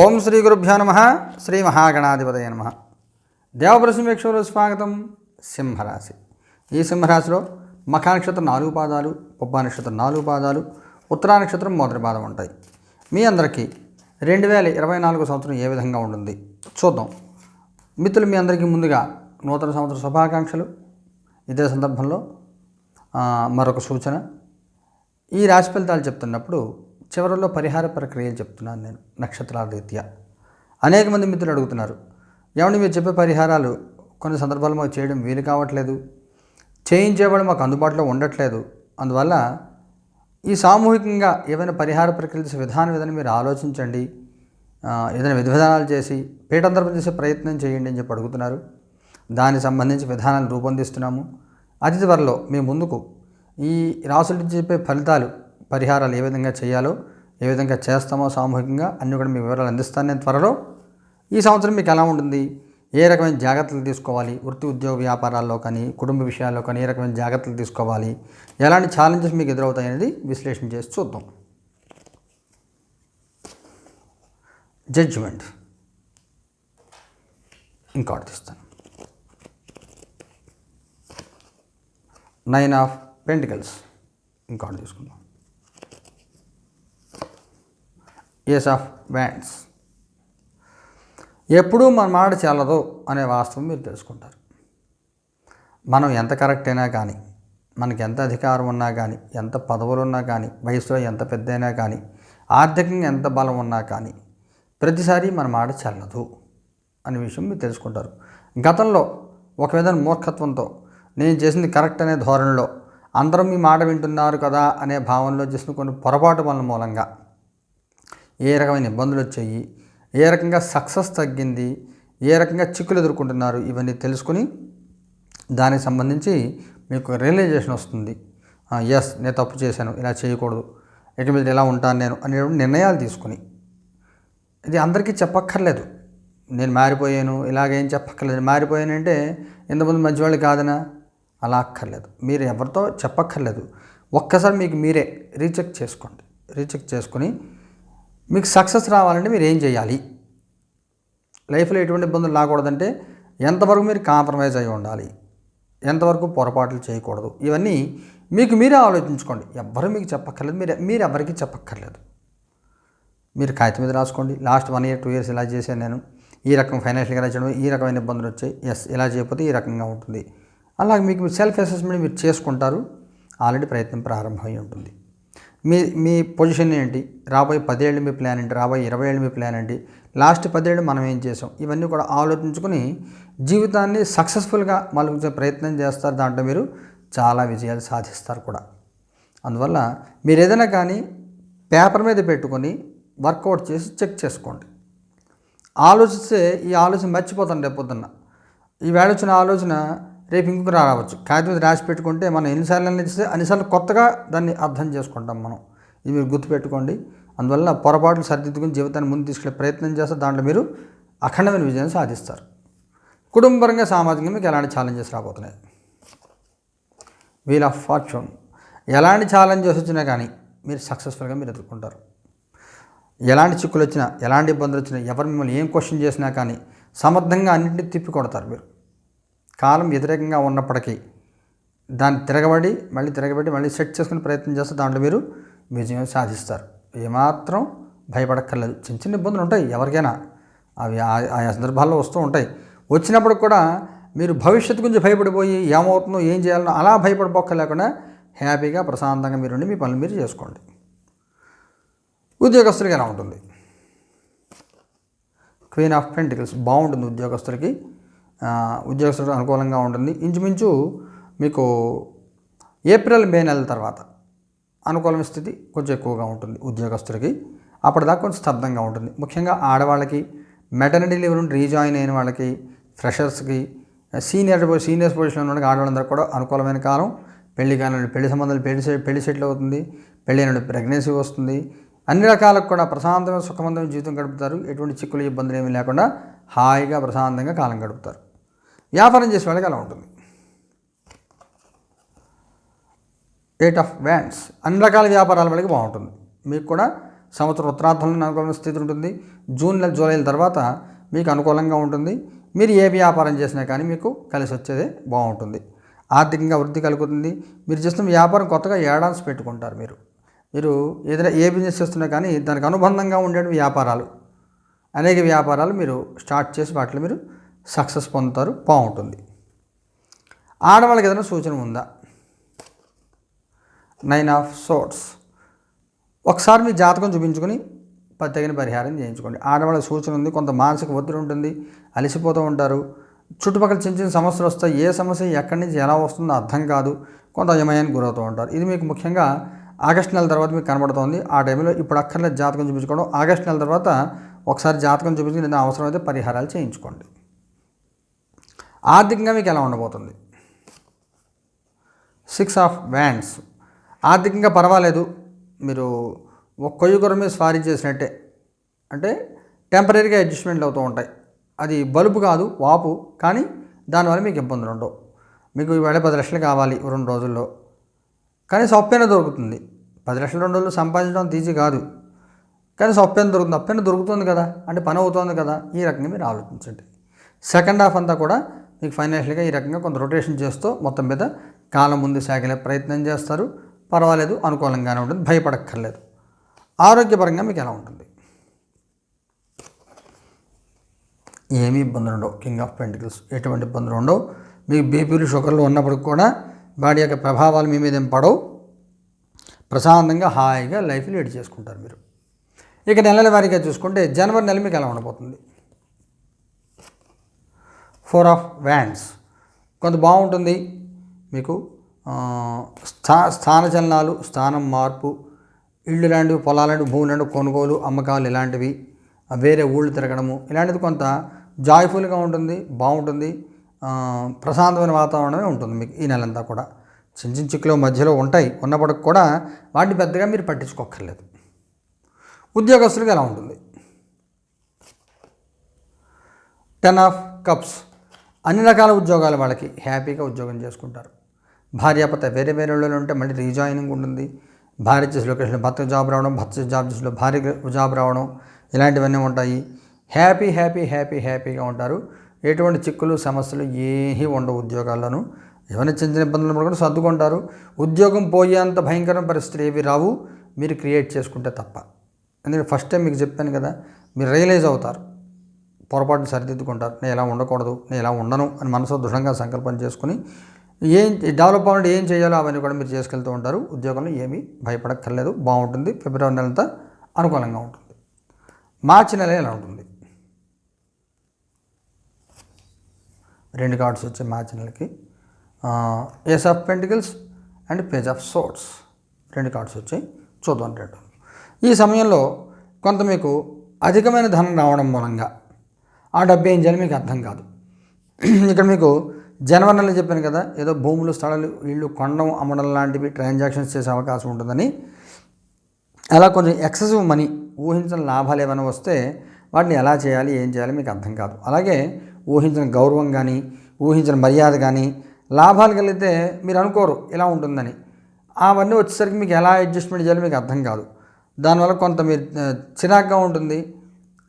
ఓం శ్రీ గురుభ్యో నమ. శ్రీ మహాగణాధిపతయ నమ. దేవప్రసమేక్షలో స్వాగతం సింహరాశి. ఈ సింహరాశిలో మఖా నక్షత్రం నాలుగు పాదాలు పుబ్బా నక్షత్రం నాలుగు పాదాలు ఉత్తరా నక్షత్రం మొదటి పాదం ఉంటాయి. మీ అందరికీ రెండు వేల ఇరవై నాలుగు సంవత్సరం ఏ విధంగా ఉంటుంది? చూద్దాం. మిత్రులు మీ అందరికీ ముందుగా నూతన సంవత్సర శుభాకాంక్షలు. ఇదే సందర్భంలో మరొక సూచన. ఈ రాశి ఫలితాలు చెప్తున్నప్పుడు చివరిలో పరిహార ప్రక్రియలు చెప్తున్నాను నేను నక్షత్రాల రీత్యా. అనేక మంది మిత్రులు అడుగుతున్నారు ఏమంటే మీరు చెప్పే పరిహారాలు కొన్ని సందర్భాలు మాకు చేయడం వీలు కావట్లేదు చేయించేవాడు మాకు అందుబాటులో ఉండట్లేదు అందువల్ల ఈ సామూహికంగా ఏవైనా పరిహార ప్రక్రియలు చేసే విధానం ఏదైనా మీరు ఆలోచించండి ఏదైనా విధి విధానాలు చేసి పీఠాంతరం చేసే ప్రయత్నం చేయండి అని చెప్పి అడుగుతున్నారు. దానికి సంబంధించి విధానాలు రూపొందిస్తున్నాము. అతి త్వరలో మీ ముందుకు ఈ రాసులు చెప్పే ఫలితాలు పరిహారాలు ఏ విధంగా చేయాలో ఏ విధంగా చేస్తామో సామూహికంగా అన్నీ కూడా మీ వివరాలు అందిస్తాను నేను త్వరలో. ఈ సంవత్సరం మీకు ఎలా ఉంటుంది? ఏ రకమైన జాగ్రత్తలు తీసుకోవాలి? వృత్తి ఉద్యోగ వ్యాపారాల్లో కానీ కుటుంబ విషయాల్లో కానీ ఏ రకమైన జాగ్రత్తలు తీసుకోవాలి? ఎలాంటి ఛాలెంజెస్ మీకు ఎదురవుతాయి అనేది విశ్లేషణ చేసి చూద్దాం. జడ్జిమెంట్ ఇంకోటి తీస్తాను. నైన్ ఆఫ్ పెంటికల్స్ ఇంకోటి తీసుకుందాం. ఏస్ ఆఫ్ వ్యాండ్స్ ఎప్పుడూ మన మాట చెల్లదు అనే వాస్తవం మీరు తెలుసుకుంటారు. మనం ఎంత కరెక్ట్ అయినా కానీ మనకి ఎంత అధికారం ఉన్నా కానీ ఎంత పదవులు ఉన్నా కానీ వయసులో ఎంత పెద్ద అయినా కానీ ఆర్థికంగా ఎంత బలం ఉన్నా కానీ ప్రతిసారి మన మాట చెల్లదు అనే విషయం మీరు తెలుసుకుంటారు. గతంలో ఒక విధంగా మూర్ఖత్వంతో నేను చేసింది కరెక్ట్ అనే ధోరణిలో అందరం మీ మాట వింటున్నారు కదా అనే భావనలో చేసిన కొన్ని పొరపాటు వల్ల మూలంగా ఏ రకమైన ఇబ్బందులు వచ్చాయి ఏ రకంగా సక్సెస్ తగ్గింది ఏ రకంగా చిక్కులు ఎదుర్కొంటున్నారు ఇవన్నీ తెలుసుకుని దానికి సంబంధించి మీకు రియలైజేషన్ వస్తుంది. ఎస్ నేను తప్పు చేశాను ఇలా చేయకూడదు ఇక మీద ఇలా ఉంటాను నేను అనే నిర్ణయాలు తీసుకుని. ఇది అందరికీ చెప్పక్కర్లేదు. నేను మారిపోయాను ఇలాగేం చెప్పక్కర్లేదు. మారిపోయానంటే ఇంతమంది మంచివాళ్ళు కాదనా? అలా అక్కర్లేదు. మీరు ఎవరితో చెప్పక్కర్లేదు. ఒక్కసారి మీకు మీరే రీచెక్ చేసుకోండి. రీచెక్ చేసుకుని మీకు సక్సెస్ రావాలంటే మీరు ఏం చేయాలి? లైఫ్లో ఎటువంటి ఇబ్బందులు రాకూడదంటే ఎంతవరకు మీరు కాంప్రమైజ్ అయి ఉండాలి? ఎంతవరకు పొరపాట్లు చేయకూడదు? ఇవన్నీ మీకు మీరే ఆలోచించుకోండి. ఎవ్వరు మీకు చెప్పక్కర్లేదు. మీరు మీరు ఎవరికి చెప్పక్కర్లేదు. మీరు కాగితం మీద రాసుకోండి. Last one year two years ఇలా చేశాను నేను. ఈ రకం ఫైనాన్షియల్గా ఇలా ఈ రకమైన ఇబ్బందులు వచ్చాయి. ఎస్ ఇలా చేయకపోతే ఈ రకంగా ఉంటుంది. అలాగే మీకు సెల్ఫ్ అసెస్మెంట్ మీరు చేసుకుంటారు. ఆల్రెడీ ప్రయత్నం ప్రారంభమై ఉంటుంది. మీ మీ పొజిషన్ ఏంటి? రాబోయే పదేళ్ళు మీ ప్లాన్ ఏంటి? రాబోయే ఇరవై ఏళ్ళు మీ ప్లాన్ ఏంటి? లాస్ట్ పదేళ్ళు మనం ఏం చేసాం? ఇవన్నీ కూడా ఆలోచించుకుని జీవితాన్ని సక్సెస్ఫుల్గా మలుపుచే ప్రయత్నం చేస్తారు. దాంట్లో మీరు చాలా విజయాలు సాధిస్తారు కూడా. అందువల్ల మీరు ఏదైనా కానీ పేపర్ మీద పెట్టుకొని వర్కౌట్ చేసి చెక్ చేసుకోండి. ఆలోచిస్తే ఈ ఆలోచన మర్చిపోతాను రేపు పొద్దున్న. ఈ వేళ వచ్చిన ఆలోచన రేపు ఇంకొక రావచ్చు. కాగితం మీద రాసి పెట్టుకుంటే మనం ఎన్నిసార్లు అనిస్తే అన్నిసార్లు కొత్తగా దాన్ని అర్థం చేసుకుంటాం మనం. ఇది మీరు గుర్తుపెట్టుకోండి. అందువల్ల పొరపాట్లు సరిదిద్దుకుని జీవితాన్ని ముందు తీసుకునే ప్రయత్నం చేస్తే దాంట్లో మీరు అఖండమైన విజయం సాధిస్తారు. కుటుంబపరంగా సామాజికంగా మీకు ఎలాంటి ఛాలెంజెస్ రాబోతున్నాయి? వీల్ ఆఫ్ ఫార్చ్యూన్ ఎలాంటి ఛాలెంజెస్ వచ్చినా కానీ మీరు సక్సెస్ఫుల్గా మీరు ఎదుర్కొంటారు. ఎలాంటి చిక్కులు వచ్చినా ఎలాంటి ఇబ్బందులు వచ్చినా ఎవరు మిమ్మల్ని ఏం క్వశ్చన్ చేసినా కానీ సమర్థంగా అన్నింటినీ తిప్పి కొడతారు మీరు. కాలం వ్యతిరేకంగా ఉన్నప్పటికీ దాన్ని తిరగబడి మళ్ళీ తిరగబడి మళ్ళీ సెట్ చేసుకునే ప్రయత్నం చేస్తే దాంట్లో మీరు విజయం సాధిస్తారు. ఏమాత్రం భయపడక్కర్లేదు. చిన్న చిన్న ఇబ్బందులు ఉంటాయి ఎవరికైనా. అవి ఆ- ఆయా సందర్భాల్లో వస్తూ ఉంటాయి. వచ్చినప్పుడు కూడా మీరు భవిష్యత్తు గురించి భయపడిపోయి ఏమవుతుందో ఏం చేయాలనో అలా భయపడిపోక్క లేకుండా హ్యాపీగా ప్రశాంతంగా మీరు ఉండి మీ పనులు మీరు చేసుకోండి. ఉద్యోగస్తులకి ఎలా ఉంటుంది? క్వీన్ ఆఫ్ పెంటికల్స్ బాగుంటుంది ఉద్యోగస్తులకి. ఆ, ఉద్యోగస్తులకు అనుకూలంగా ఉంటుంది. ఇంచుమించు మీకు ఏప్రిల్ మే నెలల తర్వాత అనుకూలమైన స్థితి కొంచెం ఎక్కువగా ఉంటుంది ఉద్యోగస్తుడికి అప్పటిదాకా కొంచెం స్తబ్దంగా ఉంటుంది. ముఖ్యంగా ఆడవాళ్ళకి మెటర్నిటీ లీవ్ నుండి రీజాయిన్ అయిన వాళ్ళకి ఫ్రెషర్స్కి సీనియర్ సీనియర్స్ పొజిషన్లో ఉన్న ఆడవాళ్ళందరూ కూడా అనుకూలమైన కాలం. పెళ్ళి కానివ్వండి పెళ్ళి సంబంధాలు పెళ్ళి పెళ్ళి సెటిల్ అవుతుంది. పెళ్ళి నుండి ప్రెగ్నెన్సీ వస్తుంది. అన్ని రకాలకు కూడా ప్రశాంతమైన సుఖవంతమైన జీవితం గడుపుతారు. ఎటువంటి చిక్కులు ఇబ్బందులు ఏమీ లేకుండా హాయిగా ప్రశాంతంగా కాలం గడుపుతారు. వ్యాపారం చేసే వాళ్ళకి అలా ఉంటుంది. ఎయిట్ ఆఫ్ వ్యాండ్స్ అన్ని రకాల వ్యాపారాల వాళ్ళకి బాగుంటుంది. మీకు కూడా సంవత్సరం ఉత్తరార్థంలో అనుకూలమైన స్థితి ఉంటుంది. జూన్ నెల జూలైల తర్వాత మీకు అనుకూలంగా ఉంటుంది. మీరు ఏ వ్యాపారం చేసినా కానీ మీకు కలిసి వచ్చేదే బాగుంటుంది. ఆర్థికంగా వృద్ధి కలుగుతుంది. మీరు చేస్తున్న వ్యాపారం కొత్తగా ఏడాన్స్ పెట్టుకుంటారు మీరు. మీరు ఏదైనా ఏ బిజినెస్ చేస్తున్నా కానీ దానికి అనుబంధంగా ఉండే వ్యాపారాలు. అనేక వ్యాపారాలు మీరు స్టార్ట్ చేసి వాటిలో మీరు సక్సెస్ పొందుతారు బాగుంటుంది. ఆడవాళ్ళకి ఏదైనా సూచన ఉందా? నైన్ ఆఫ్ సోట్స్ ఒకసారి మీ జాతకం చూపించుకొని తగిన పరిహారం చేయించుకోండి. ఆడవాళ్ళ సూచన ఉంది కొంత మానసిక ఒత్తిడి ఉంటుంది అలసిపోతూ ఉంటారు. చుట్టుపక్కల చిన్న చిన్న సమస్యలు వస్తాయి ఏ సమస్య ఎక్కడి నుంచి ఎలా వస్తుందో అర్థం కాదు కొంత అయమయానికి గురవుతూ ఉంటారు. ఇది మీకు ముఖ్యంగా ఆగస్టు నెల తర్వాత మీకు కనబడుతోంది. ఆ టైంలో ఇప్పుడు అక్కర్లేదు జాతకం చూపించుకోవడం. ఆగస్టు నెల తర్వాత ఒకసారి జాతకం చూపించుకుని అవసరమైతే పరిహారాలు చేయించుకోండి. ఆర్థికంగా మీకు ఎలా ఉండబోతుంది? సిక్స్ ఆఫ్ వ్యాండ్స్ ఆర్థికంగా పర్వాలేదు. మీరు ఒక కొయ్యుగుర మీద స్వారీ చేసినట్టే. అంటే టెంపరీగా అడ్జస్ట్మెంట్లు అవుతూ ఉంటాయి. అది బలుపు కాదు వాపు. కానీ దానివల్ల మీకు ఇబ్బందులు ఉండవు. మీకు ఈవేళ పది లక్షలు కావాలి రెండు రోజుల్లో. కానీ సొప్పైన దొరుకుతుంది. పది లక్షలు రెండు రోజులు సంపాదించడం తీసి కాదు. కానీ సొప్పైన దొరుకుతుంది. అప్పైన దొరుకుతుంది కదా. అంటే పని అవుతుంది కదా. ఈ రకంగా మీరు ఆలోచించండి. సెకండ్ హాఫ్ అంతా కూడా మీకు ఫైనాన్షియల్గా ఈ రకంగా కొంత రొటేషన్ చేస్తూ మొత్తం మీద కాలం ముందు సాగలే ప్రయత్నం చేస్తారు. పర్వాలేదు అనుకూలంగానే ఉంటుంది భయపడక్కర్లేదు. ఆరోగ్యపరంగా మీకు ఎలా ఉంటుంది? ఏమీ ఇబ్బందులు ఉండవు. కింగ్ ఆఫ్ పెంటికల్స్ ఎటువంటి ఇబ్బందులు ఉండవు. మీకు బీపీలు షుగర్లు ఉన్నప్పటికి కూడా బాడీ యొక్క ప్రభావాలు మీ మీద ఏం పడవు. ప్రశాంతంగా హాయిగా లైఫ్ లీడ్ చేసుకుంటారు మీరు. ఇక నెలల వారీగా చూసుకుంటే జనవరి నెల మీకు ఎలా ఉండబోతుంది? ఫోర్ ఆఫ్ వ్యాండ్స్ కొంత బాగుంటుంది మీకు. స్థా స్థానచలనాలు స్థానం మార్పు ఇళ్ళు లాంటివి పొలాలంటే భూములు లాంటివి కొనుగోలు అమ్మకాలు ఇలాంటివి వేరే ఊళ్ళు తిరగడము ఇలాంటిది కొంత జాయ్ఫుల్గా ఉంటుంది బాగుంటుంది ప్రశాంతమైన వాతావరణమే ఉంటుంది మీకు ఈ నెలంతా కూడా. చిన్న చిన్న చిక్కులు మధ్యలో ఉంటాయి ఉన్నప్పటికి కూడా వాటిని పెద్దగా మీరు పట్టించుకోక్కర్లేదు. ఉద్యోగస్తులకు ఎలా ఉంటుంది? Ten of cups. అన్ని రకాల ఉద్యోగాలు వాళ్ళకి హ్యాపీగా ఉద్యోగం చేసుకుంటారు. భార్యాపత వేరే వేరే వాళ్ళు ఉంటే మళ్ళీ రీజాయినింగ్ ఉంటుంది. భార్య చేసే లొకేషన్ భర్త జాబ్ రావడం భర్త జాబ్ చేసే భార్య జాబ్ రావడం ఇలాంటివన్నీ ఉంటాయి. హ్యాపీ హ్యాపీ హ్యాపీ హ్యాపీగా ఉంటారు. ఎటువంటి చిక్కులు సమస్యలు ఏమీ ఉండవు ఉద్యోగాల్లోనూ. ఏమైనా చిన్న చిన్న ఇబ్బందులు కూడా సర్దుకుంటారు. ఉద్యోగం పోయేంత భయంకరమైన పరిస్థితులు ఏవి రావు. మీరు క్రియేట్ చేసుకుంటే తప్ప. ఎందుకంటే ఫస్ట్ టైం మీకు చెప్పాను కదా మీరు రియలైజ్ అవుతారు. పొరపాటును సరిదిద్దుకుంటారు. నేను ఇలా ఉండకూడదు నేను ఇలా ఉండను అని మనసు దృఢంగా సంకల్పం చేసుకుని ఏం డెవలప్ అవ్వాలంటే ఏం చేయాలో అవన్నీ కూడా మీరు చేసుకెళ్తూ ఉంటారు. ఉద్యోగంలో ఏమీ భయపడక్కర్లేదు బాగుంటుంది. ఫిబ్రవరి నెలంతా అనుకూలంగా ఉంటుంది. మార్చి నెల ఎలా ఉంటుంది? రెండు కార్డ్స్ వచ్చాయి మార్చి నెలకి. Ace of pentacles and page of swords రెండు కార్డ్స్ వచ్చాయి. చూద్దాం రెండు ఈ సమయంలో కొంత మీకు అధికమైన ధనం రావడం మూలంగా ఆ డబ్బు ఏం చేయాలి మీకు అర్థం కాదు. ఇక్కడ మీకు జనవరి చెప్పాను కదా ఏదో భూములు స్థలాలు ఇళ్ళు కొండం అమ్మడం లాంటివి ట్రాన్సాక్షన్స్ చేసే అవకాశం ఉంటుందని. అలా కొంచెం ఎక్సెసివ్ మనీ ఊహించిన లాభాలు ఏమైనా వస్తే వాటిని ఎలా చేయాలి ఏం చేయాలి మీకు అర్థం కాదు. అలాగే ఊహించిన గౌరవం కానీ ఊహించిన మర్యాద కానీ లాభాలు కలిగితే మీరు అనుకోరు ఇలా ఉంటుందని. అవన్నీ వచ్చేసరికి మీకు ఎలా అడ్జస్ట్మెంట్ చేయాలో మీకు అర్థం కాదు. దానివల్ల కొంత మీరు చిరాకుగా చిరాగ్గా ఉంటుంది.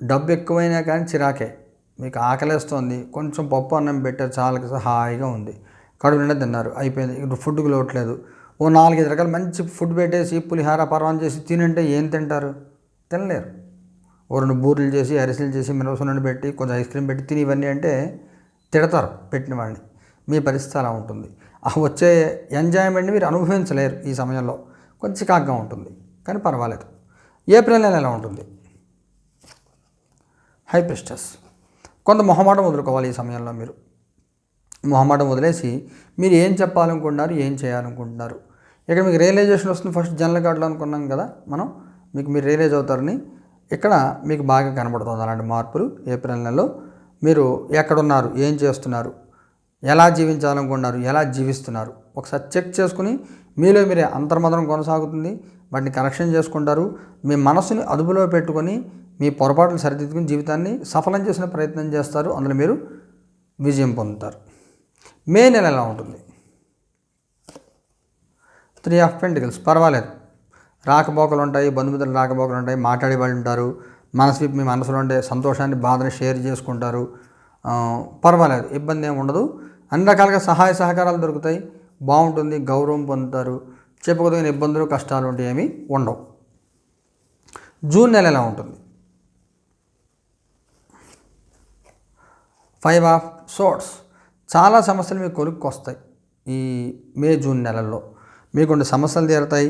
డబ్బు ఎక్కువైనా కానీ చిరాకే. మీకు ఆకలేస్తోంది కొంచెం పప్పు అన్నం పెట్టే చాలా హాయిగా ఉంది. కడుపు నిండా తిన్నారు అయిపోయింది. ఇప్పుడు ఫుడ్కి లోట్లేదు ఓ నాలుగైదు రకాల మంచి ఫుడ్ పెట్టేసి పులిహార పర్వం చేసి తినంటే ఏం తింటారు? తినలేరు. ఓ రెండు బూరెలు చేసి అరిసెలు చేసి మినవసనం పెట్టి కొంచెం ఐస్ క్రీమ్ పెట్టి తిని ఇవన్నీ అంటే తిడతారు పెట్టిన వాడిని. మీ పరిస్థితి అలా ఉంటుంది. ఆ వచ్చే ఎంజాయ్మెంట్ని మీరు అనుభవించలేరు ఈ సమయంలో. కొంచెం చికాగ్గా ఉంటుంది కానీ పర్వాలేదు. ఏప్రిల్ నెల ఎలా ఉంటుంది? హై ప్రిస్టస్ కొంత మొహమాటం వదులుకోవాలి ఈ సమయంలో మీరు. మొహమాటం వదిలేసి మీరు ఏం చెప్పాలనుకుంటున్నారు ఏం చేయాలనుకుంటున్నారు. ఇక్కడ మీకు రియలైజేషన్ వస్తుంది ఫస్ట్ జనరల్ కార్డులో అనుకున్నాం కదా మనం మీకు మీరు రియలైజ్ అవుతారని ఇక్కడ మీకు బాగా కనబడుతుంది అలాంటి మార్పులు ఏప్రిల్ నెలలో. మీరు ఎక్కడున్నారు ఏం చేస్తున్నారు ఎలా జీవించాలనుకుంటున్నారు ఎలా జీవిస్తున్నారు ఒకసారి చెక్ చేసుకుని మీలో మీరే అంతర్మదనం కొనసాగుతుంది. వాటిని కరెక్షన్ చేసుకుంటారు. మీ మనసుని అదుపులో పెట్టుకొని మీ పొరపాట్లు సరిదిద్దుకుని జీవితాన్ని సఫలం చేసిన ప్రయత్నం చేస్తారు. అందులో మీరు విజయం పొందుతారు. మే నెల ఎలా ఉంటుంది? త్రీ ఆఫ్ పెంటికల్స్ పర్వాలేదు. రాకపోకలు ఉంటాయి బంధుమిత్రులు రాకపోకలు ఉంటాయి మాట్లాడే వాళ్ళు ఉంటారు మనసు మీ మనసులో ఉండే సంతోషాన్ని బాధని షేర్ చేసుకుంటారు. పర్వాలేదు. ఇబ్బంది ఏమి ఉండదు. అన్ని రకాలుగా సహాయ సహకారాలు దొరుకుతాయి. బాగుంటుంది. గౌరవం పొందుతారు. చెప్పుకోదగిన ఇబ్బందులు కష్టాలు వంటివి ఏమీ ఉండవు. జూన్ నెల ఎలా ఉంటుంది? ఫైవ్ ఆఫ్ సోట్స్ చాలా సమస్యలు మీకు కొలుక్కు వస్తాయి ఈ మే జూన్ నెలల్లో. మీకుండే సమస్యలు తీరుతాయి.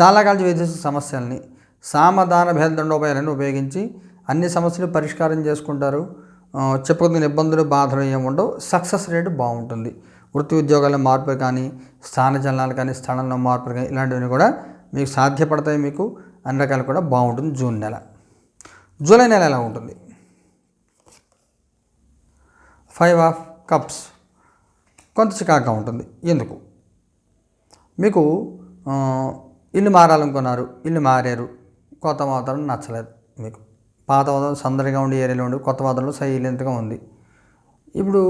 చాలా కాలం వేధిస్తున్న సమస్యల్ని సామధాన భేద దండోపాయాలను ఉపయోగించి అన్ని సమస్యలు పరిష్కారం చేసుకుంటారు. చెప్పుకున్న ఇబ్బందులు బాధలు ఏమి ఉండవు. సక్సెస్ రేట్ బాగుంటుంది. వృత్తి ఉద్యోగాల మార్పులు కానీ స్థానచలనాలు కానీ స్థలంలో మార్పులు కానీ ఇలాంటివన్నీ కూడా మీకు సాధ్యపడతాయి మీకు. అన్ని రకాలు కూడా బాగుంటుంది జూన్ నెల. జూలై నెల ఎలా ఉంటుంది? Five of cups. కొంత చికాకా ఉంటుంది. ఎందుకు? మీకు ఇల్లు మారాలనుకున్నారు. ఇల్లు మారారు. కొత్త వాతావరణం నచ్చలేదు మీకు. పాత వాతావరణం సందడిగా ఉండే ఏరియాలో ఉండి కొత్త వాతావరణం సైలెంట్గా ఉంది. ఇప్పుడు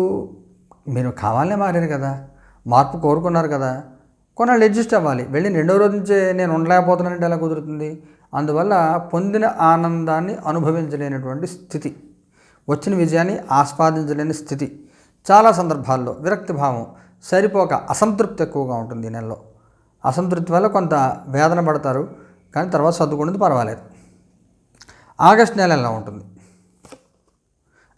మీరు కావాలనే మారారు కదా. మార్పు కోరుకున్నారు కదా. కొన్నాళ్ళు అడ్జస్ట్ అవ్వాలి. వెళ్ళి రెండో రోజు నుంచే నేను ఉండలేకపోతున్నానంటే ఎలా కుదురుతుంది? అందువల్ల పొందిన ఆనందాన్ని అనుభవించలేనటువంటి స్థితి. వచ్చిన విజయాన్ని ఆస్వాదించలేని స్థితి. చాలా సందర్భాల్లో విరక్తి భావం సరిపోక అసంతృప్తి ఎక్కువగా ఉంటుంది ఈ నెలలో. అసంతృప్తి వల్ల కొంత వేదన పడతారు కానీ తర్వాత సర్దుకునేది పర్వాలేదు. ఆగస్ట్ నెల ఎలా ఉంటుంది?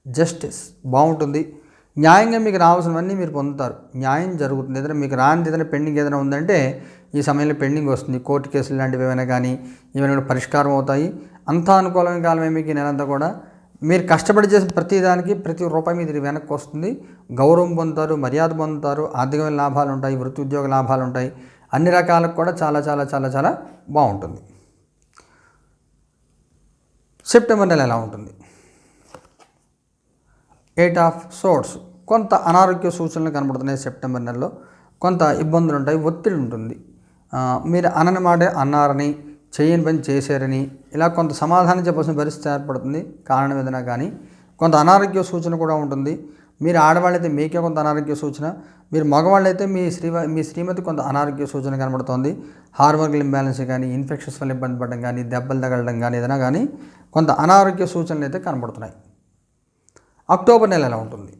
జస్టిస్ బాగుంటుంది. న్యాయంగా మీకు రావాల్సినవన్నీ మీరు పొందుతారు. న్యాయం జరుగుతుంది. ఏదైనా మీకు రాని ఏదైనా పెండింగ్ ఏదైనా ఉందంటే ఈ సమయంలో పెండింగ్ వస్తుంది. కోర్టు కేసులు లాంటివి ఏమైనా కానీ ఏమైనా కూడా పరిష్కారం అవుతాయి. అంతా అనుకూలమైన కాలమే మీకు ఈ నెలంతా కూడా. మీరు కష్టపడి చేసిన ప్రతి దానికి ప్రతి రూపాయి మీద వెనక్కి వస్తుంది. గౌరవం పొందుతారు మర్యాద పొందుతారు ఆర్థికమైన లాభాలు ఉంటాయి వృత్తి ఉద్యోగ లాభాలు ఉంటాయి. అన్ని రకాలకు కూడా చాలా చాలా చాలా చాలా బాగుంటుంది. సెప్టెంబర్ నెల ఎలా ఉంటుంది? ఎయిట్ ఆఫ్ సోర్స్ కొంత అనారోగ్య సూచనలు కనబడుతున్నాయి సెప్టెంబర్ నెలలో. కొంత ఇబ్బందులు ఉంటాయి ఒత్తిడి ఉంటుంది. మీరు అనని మాట అన్నారని చేయని పని చేశారని ఇలా కొంత సమాధానం చెప్పాల్సిన పరిస్థితి ఏర్పడుతుంది. కారణం ఏదైనా కానీ కొంత అనారోగ్య సూచన కూడా ఉంటుంది. మీరు ఆడవాళ్ళైతే మీకే కొంత అనారోగ్య సూచన. మీరు మగవాళ్ళైతే మీ శ్రీ మీ శ్రీమతి కొంత అనారోగ్య సూచన కనబడుతోంది. హార్మోనల్ ఇంబ్యాలెన్స్ కానీ ఇన్ఫెక్షన్స్ వల్ల ఇబ్బంది పడడం కానీ దెబ్బలు తగలడం కానీ ఏదైనా కానీ కొంత అనారోగ్య సూచనలు అయితే కనబడుతున్నాయి. అక్టోబర్ నెల ఎలా ఉంటుంది?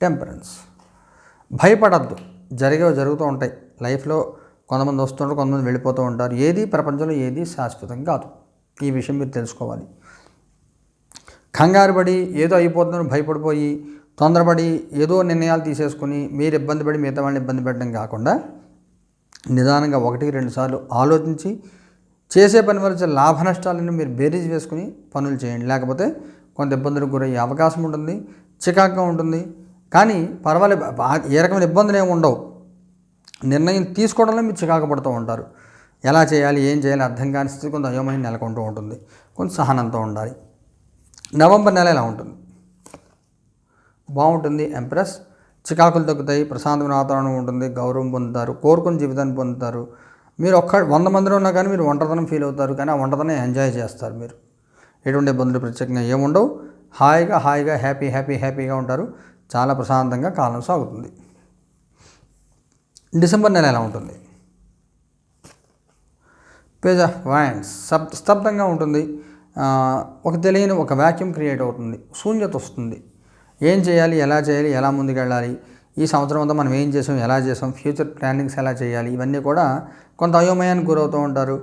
టెంపరెన్స్. భయపడద్దు. జరిగేవి జరుగుతూ ఉంటాయి. లైఫ్లో కొంతమంది వస్తుంటారు కొంతమంది వెళ్ళిపోతూ ఉంటారు. ఏది ప్రపంచంలో ఏది శాశ్వతం కాదు. ఈ విషయం మీరు తెలుసుకోవాలి. కంగారు పడి ఏదో అయిపోతుందని భయపడిపోయి తొందరపడి ఏదో నిర్ణయాలు తీసేసుకుని మీరు ఇబ్బంది పడి మిగతా వాళ్ళని ఇబ్బంది పెట్టడం కాకుండా నిదానంగా ఒకటికి రెండు సార్లు ఆలోచించి చేసే పని వల్ల లాభ నష్టాలను మీరు బేరీజ్ వేసుకుని పనులు చేయండి. లేకపోతే కొంత ఇబ్బందులకు గురయ్యే అవకాశం ఉంటుంది చికాకుగా ఉంటుంది. కానీ పర్వాలేదు ఏ రకమైన ఇబ్బందులు ఏమి ఉండవు. నిర్ణయం తీసుకోవడంలో మీరు చికాకు పడుతూ ఉంటారు. ఎలా చేయాలి ఏం చేయాలి అర్థం కాని స్థితి కొంత అయోమయం నెలకొంటూ ఉంటుంది. కొంత సహనంతో ఉండాలి. నవంబర్ నెల ఎలా ఉంటుంది? బాగుంటుంది ఎంప్రెస్. చికాకులు తగ్గుతాయి ప్రశాంతమైన వాతావరణం ఉంటుంది గౌరవం పొందుతారు కోరుకున్న జీవితాన్ని పొందుతారు. మీరు ఒక్క వంద మందిలో ఉన్నా కానీ మీరు ఒంటరితనం ఫీల్ అవుతారు కానీ ఆ ఒంటరితనం ఎంజాయ్ చేస్తారు మీరు. ఎటువంటి ఇబ్బందులు ప్రత్యేకంగా ఏముండవు. హాయిగా హాయిగా హ్యాపీ హ్యాపీ హ్యాపీగా ఉంటారు. చాలా ప్రశాంతంగా కాలం సాగుతుంది. డిసెంబర్ నెల ఎలా ఉంటుంది? పేజ్ ఆఫ్ వైన్స్ సబ్ స్తబ్దంగా ఉంటుంది. ఒక తెలియని ఒక వ్యాక్యూమ్ క్రియేట్ అవుతుంది. శూన్యత వస్తుంది. ఏం చేయాలి? ఎలా చేయాలి? ఎలా ముందుకెళ్ళాలి? ఈ సంవత్సరం అంతా మనం ఏం చేసాం? ఎలా చేసాం? ఫ్యూచర్ ప్లానింగ్స్ ఎలా చేయాలి? ఇవన్నీ కూడా కొంత అయోమయానికి గురవుతూ ఉంటారు.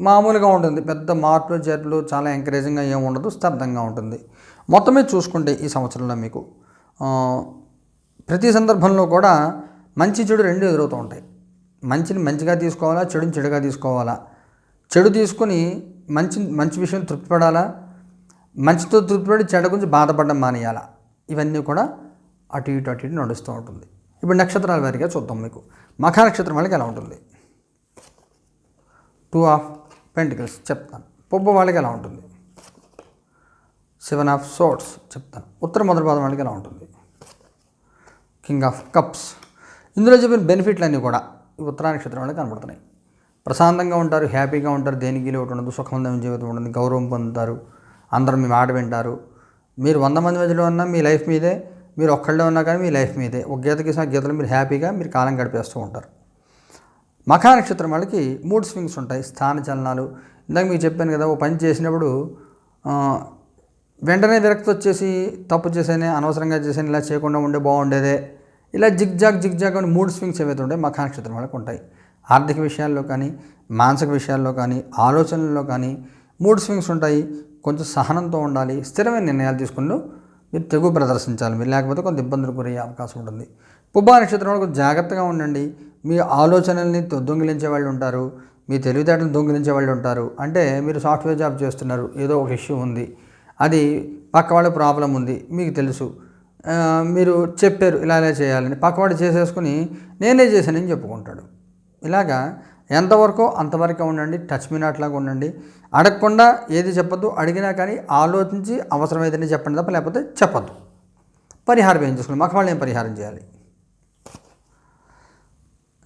మామూలుగా ఉంటుంది. పెద్ద మార్పులు జట్లు చాలా ఎంకరేజింగ్గా ఏమి ఉండదు. స్తబ్దంగా ఉంటుంది. మొత్తమే చూసుకుంటే ఈ సంవత్సరంలో మీకు ప్రతి సందర్భంలో కూడా మంచి చెడు రెండు ఎదురవుతూ ఉంటాయి. మంచిని మంచిగా తీసుకోవాలా చెడుని చెడుగా తీసుకోవాలా? చెడు తీసుకుని మంచి మంచి విషయం తృప్తిపడాలా? మంచితో తృప్తిపడి చెడు గురించి బాధపడడం మానేయాలా? ఇవన్నీ కూడా అటు ఇటు అటు ఇటు నడుస్తూ ఉంటుంది. ఇప్పుడు నక్షత్రాల వారిగా చూద్దాం మీకు. మఖా నక్షత్రం వాళ్ళకి ఎలా ఉంటుంది? టూ ఆఫ్ పెంటికల్స్ చెప్తాను. పొబ్బు వాళ్ళకి ఎలా ఉంటుంది? సెవెన్ ఆఫ్ సోట్స్ చెప్తాను. ఉత్తర మొదటి పాదం వాళ్ళకి ఎలా ఉంటుంది? కింగ్ ఆఫ్ కప్స్ ఇందులో చెప్పిన బెనిఫిట్లు అన్నీ కూడా ఈ ఉత్తరా నక్షత్రంలో వాళ్ళకి కనబడుతున్నాయి. ప్రశాంతంగా ఉంటారు హ్యాపీగా ఉంటారు దేనికి లోటు ఉండదు సుఖవంతమైన జీవితం ఉంటుంది గౌరవం పొందుతారు అందరూ మీ మాట వింటారు. మీరు వంద మంది మధ్యలో ఉన్నా మీ లైఫ్ మీదే మీరు ఒక్కళ్ళే ఉన్నా కానీ మీ లైఫ్ మీదే. ఒక గీతకి ఆ గీతలు మీరు హ్యాపీగా మీరు కాలం గడిపేస్తూ ఉంటారు. మఖా నక్షత్రం వాళ్ళకి మూడ్ స్వింగ్స్ ఉంటాయి స్థాన చలనాలు. ఇందాక మీకు చెప్పాను కదా ఓ పని చేసినప్పుడు వెంటనే విరక్తి వచ్చేసి తప్పు చేసేనే అనవసరంగా చేసేనే ఇలా చేయకుండా ఉండే బాగుండేదే. ఇలా జిగ్ జాగ్ జిగ్ జాగ్ అని మూడు స్వింగ్స్ ఏవైతే ఉంటాయి మఖా నక్షత్రం వాళ్ళకు ఉంటాయి. ఆర్థిక విషయాల్లో కానీ మానసిక విషయాల్లో కానీ ఆలోచనల్లో కానీ మూడు స్వింగ్స్ ఉంటాయి. కొంచెం సహనంతో ఉండాలి స్థిరమైన నిర్ణయాలు తీసుకుంటూ మీరు తెగు ప్రదర్శించాలి. మీరు లేకపోతే కొంత ఇబ్బందులు గురయ్యే అవకాశం ఉంటుంది. పుబ్బా నక్షత్రం వాళ్ళకు జాగ్రత్తగా ఉండండి. మీ ఆలోచనల్ని దొంగిలించే వాళ్ళు ఉంటారు. మీ తెలివితేటలు దొంగిలించే వాళ్ళు ఉంటారు. అంటే మీరు సాఫ్ట్వేర్ జాబ్ చేస్తున్నారు. ఏదో ఒక ఇష్యూ ఉంది. అది పక్క వాళ్ళ ప్రాబ్లం ఉంది. మీకు తెలుసు. మీరు చెప్పారు ఇలా ఇలా చేయాలని. పక్కవాడు చేసేసుకుని నేనే చేశానని చెప్పుకుంటాడు. ఇలాగా ఎంతవరకు అంతవరకే ఉండండి టచ్ మీ నాట్లాగా ఉండండి. అడగకుండా ఏది చెప్పద్దు అడిగినా కానీ ఆలోచించి అవసరమైతేనే చెప్పండి తప్ప లేకపోతే చెప్పద్దు. పరిహారం ఏం చేసుకోండి మాకు వాళ్ళు ఏం పరిహారం చేయాలి?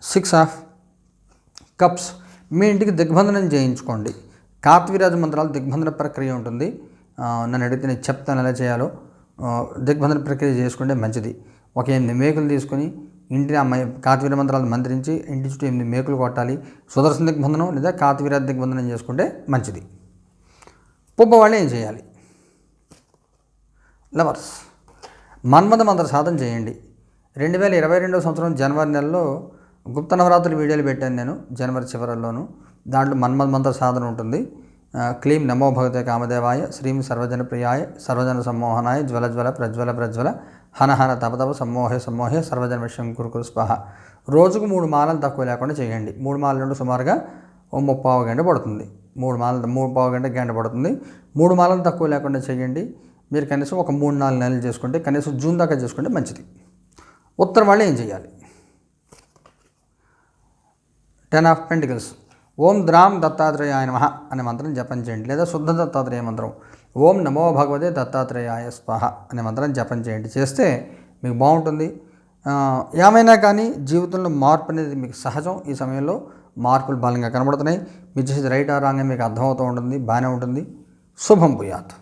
సిక్స్ ఆఫ్ కప్స్ మీ ఇంటికి దిగ్బంధనం చేయించుకోండి. కార్తవీరాజ మంత్రాలు దిగ్బంధన ప్రక్రియ ఉంటుంది. నన్ను అడిగితే నేను చెప్తాను ఎలా చేయాలో. దిగ్బంధన ప్రక్రియ చేసుకుంటే మంచిది. ఒక ఎనిమిది మేకులు తీసుకొని ఇంటిని అమ్మాయి కార్తవీర మంత్రాలు మంత్రించి ఇంటి చుట్టూ ఎనిమిది మేకులు కొట్టాలి. సుదర్శన దిగ్బంధనం లేదా కార్తవీరాజ దిగ్బంధనం చేసుకుంటే మంచిది. పుబ్బ వాళ్ళు ఏం చేయాలి? లవర్స్ మన్మథ మంత్ర సాధన చేయండి. రెండు వేల ఇరవై రెండవ సంవత్సరం జనవరి నెలలో గుప్త నవరాత్రులు వీడియోలు పెట్టాను నేను జనవరి చివరిలోను దాంట్లో మన్మథ మంత్ర సాధన ఉంటుంది. క్లీం నమో భగవతే కామదేవాయ శ్రీం సర్వజనప్రియాయ సర్వజన సమ్మోహనాయ జ్వల జ్వల ప్రజ్వల ప్రజ్వల హన హన సమ్మోహ సమ్మోహ సమ్మోహే సమ్మోహే సర్వజన విషయం కురుకురు స్పహ. రోజుకు మూడు మాలలు తక్కువ లేకుండా చేయండి. మూడు మాలల నుండి సుమారుగా ఓ ముప్పావు గంట పడుతుంది. మూడు మాలలు మూడు పావు గంట గంట పడుతుంది. మూడు మాలలు తక్కువ లేకుండా చేయండి. మీరు కనీసం ఒక మూడు నాలుగు నెలలు చేసుకుంటే కనీసం జూన్ దాకా చేసుకుంటే మంచిది. ఉత్తరం వాళ్ళు ఏం చేయాలి? Ten of pentacles. ఓం ద్రాం దత్తాత్రేయాయ నమః అనే మంత్రం జపం చేయండి. లేదా శుద్ధ దత్తాత్రేయ మంత్రం. ఓం నమో భగవతే దత్తాత్రేయాయ స్వాహ అనే మంత్రం జపం చేయండి. చేస్తే మీకు బాగుంటుంది. ఏమైనా కానీ జీవితంలో మార్పు అనేది మీకు సహజం. ఈ సమయంలో మార్పులు బలంగా కనబడుతున్నాయి. మీరు చేసేది రైట్ ఆ రాంగ్ మీకు అర్థమవుతూ ఉంటుంది. బాగానే ఉంటుంది. శుభం భూయాత్.